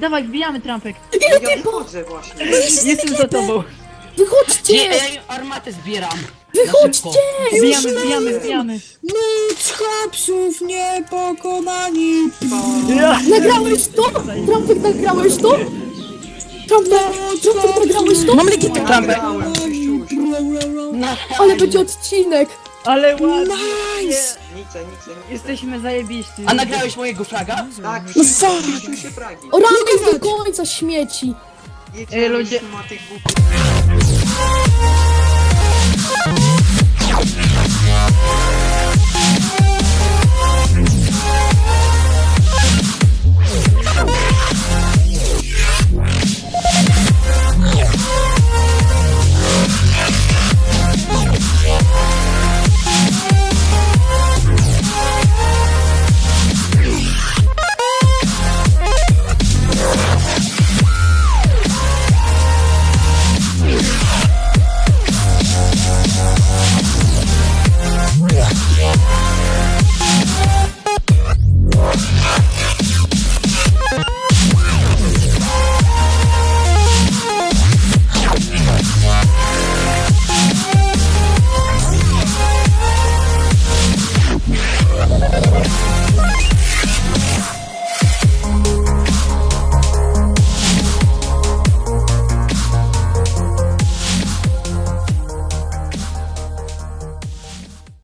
dawaj, wbijamy trampek. Ja wchodzę właśnie. Jestem za tobą. Wychodźcie! Nie, ja armatę zbieram. Wychodźcie! Wbijamy, wbijamy, wbijamy. Nic chłopców niepokonani. Ja. Nagrałeś to? Trampek, nagrałeś to? Trampek, Trampek, nagrałeś to? Mam legitę. Trampek. Krzysiuś. Ale będzie odcinek. Ale ładnie. Nice. Nice, nice. Jesteśmy zajebiści. A nagrałeś mojego flaga? Tak, No się fragi. O rankę do końca śmieci. Jedziemy ludzie- ma tych głupich.